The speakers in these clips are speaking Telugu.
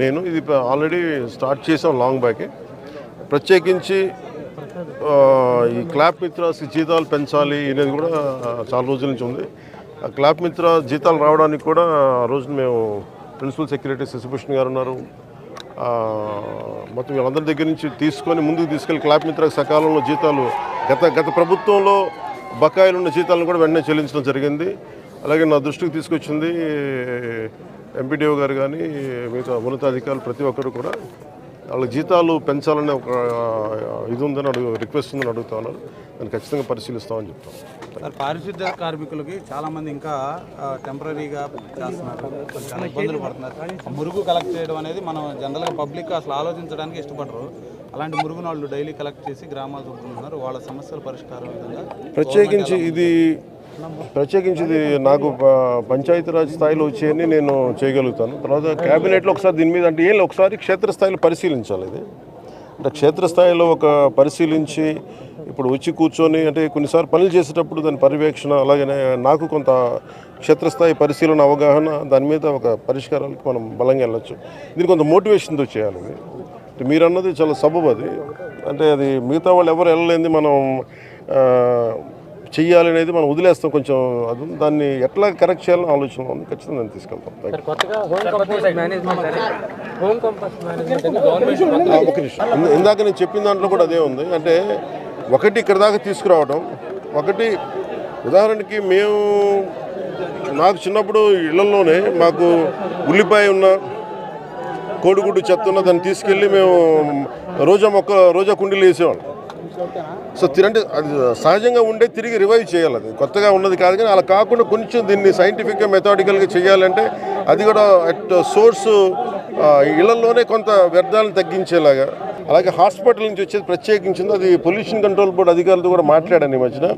నేను ఇది ఆల్రెడీ స్టార్ట్ చేసాం లాంగ్ బ్యాకే ప్రత్యేకించి ఈ క్లాప్ మిత్రాస్ జీతాలు పెంచాలి అనేది కూడా చాలా రోజుల నుంచి ఉంది. ఆ క్లాప్ మిత్ర జీతాలు రావడానికి కూడా ఆ రోజున మేము ప్రిన్సిపల్ సెక్రటరీ శశిభూషణ్ గారు ఉన్నారు. మొత్తం వీళ్ళందరి దగ్గర నుంచి తీసుకొని ముందుకు తీసుకెళ్ళి క్లాప్ మిత్రకు సకాలంలో జీతాలు గత గత ప్రభుత్వంలో బకాయిలు ఉన్న జీతాలను కూడా వెంటనే చెల్లించడం జరిగింది. అలాగే నా దృష్టికి తీసుకొచ్చింది ఎంపీడీఓ గారు కానీ మిగతా ఉన్నతాధికారులు ప్రతి ఒక్కరు కూడా వాళ్ళ జీతాలు పెంచాలనే ఒక ఇది ఉందని అడుగు రిక్వెస్ట్ ఉందని అడుగుతా ఉన్నారు. దాన్ని ఖచ్చితంగా పరిశీలిస్తామని చెప్తాం. సార్ పారిశుద్ధ్య కార్మికులకి చాలా మంది ఇంకా టెంపరీగా చేస్తున్నారు. చాలా ఇబ్బందులు పడుతున్నారు. మురుగు కలెక్ట్ చేయడం అనేది మనం జనరల్గా పబ్లిక్ అసలు ఆలోచించడానికి ఇష్టపడరు. అలాంటి మురుగును వాళ్ళు డైలీ కలెక్ట్ చేసి గ్రామాలు చూపుతున్నారు వాళ్ళ సమస్యల పరిష్కారం విధంగా ప్రత్యేకించి ఇది ప్రత్యేకించింది నాకు పంచాయతీరాజ్ స్థాయిలో వచ్చేయని నేను చేయగలుగుతాను. తర్వాత క్యాబినెట్లో ఒకసారి దీని మీద అంటే ఏం ఒకసారి క్షేత్రస్థాయిలో పరిశీలించాలి ఇది. అంటే క్షేత్రస్థాయిలో ఒక పరిశీలించి ఇప్పుడు వచ్చి కూర్చొని అంటే కొన్నిసార్లు పనులు చేసేటప్పుడు దాని పర్యవేక్షణ అలాగనే నాకు కొంత క్షేత్రస్థాయి పరిశీలన అవగాహన దాని మీద ఒక పరిష్కారాలకు మనం బలంగా వెళ్ళొచ్చు. దీనికి కొంత మోటివేషన్తో చేయాలి ఇది. అంటే మీరు అన్నది చాలా సబబు అది అంటే అది మిగతా వాళ్ళు ఎవరు వెళ్ళలేంది మనం ఆ, చెయ్యాలి అనేది మనం వదిలేస్తాం కొంచెం. అది. దాన్ని ఎట్లా కరెక్ట్ చేయాలని ఆలోచన ఉంది. ఖచ్చితంగా దాన్ని తీసుకెళ్తాం. ఒక నిమిషం. ఇంద- ఇందాక నేను చెప్పిన దాంట్లో కూడా అదే ఉంది. అంటే ఒకటి ఇక్కడ దాకా తీసుకురావడం ఒకటి ఉదాహరణకి మేము నాకు చిన్నప్పుడు ఇళ్ళలోనే మాకు ఉల్లిపాయ ఉన్న కోడిగుడ్డు చెత్త ఉన్న దాన్ని తీసుకెళ్ళి మేము రోజా మొక్క రోజా కుండీలు వేసేవాళ్ళం. సో తిరండి అది సహజంగా ఉండే తిరిగి రివైవ్ చేయాలి అది. కొత్తగా ఉన్నది కాదు కానీ అలా కాకుండా కొంచెం దీన్ని సైంటిఫిక్గా మెథాడికల్గా చేయాలంటే అది కూడా అట్ సోర్స్ ఇళ్ళలోనే కొంత వ్యర్థాలను తగ్గించేలాగా. అలాగే హాస్పిటల్ నుంచి వచ్చేది ప్రత్యేకించింది అది పొల్యూషన్ కంట్రోల్ బోర్డు అధికారులతో కూడా మాట్లాడాను ఈ మధ్యన.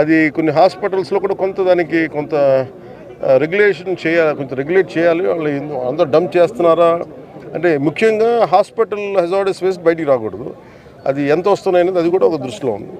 అది కొన్ని హాస్పిటల్స్లో కూడా కొంత దానికి కొంత రెగ్యులేషన్ చేయాలి కొంచెం రెగ్యులేట్ చేయాలి. వాళ్ళు అందరూ డంప్ చేస్తున్నారా? అంటే ముఖ్యంగా హాస్పిటల్ హెజార్డస్ వేస్ట్ బయటికి రాకూడదు. అది ఎంత వస్తున్నాయనేది అది కూడా ఒక దృష్టిలో ఉంది.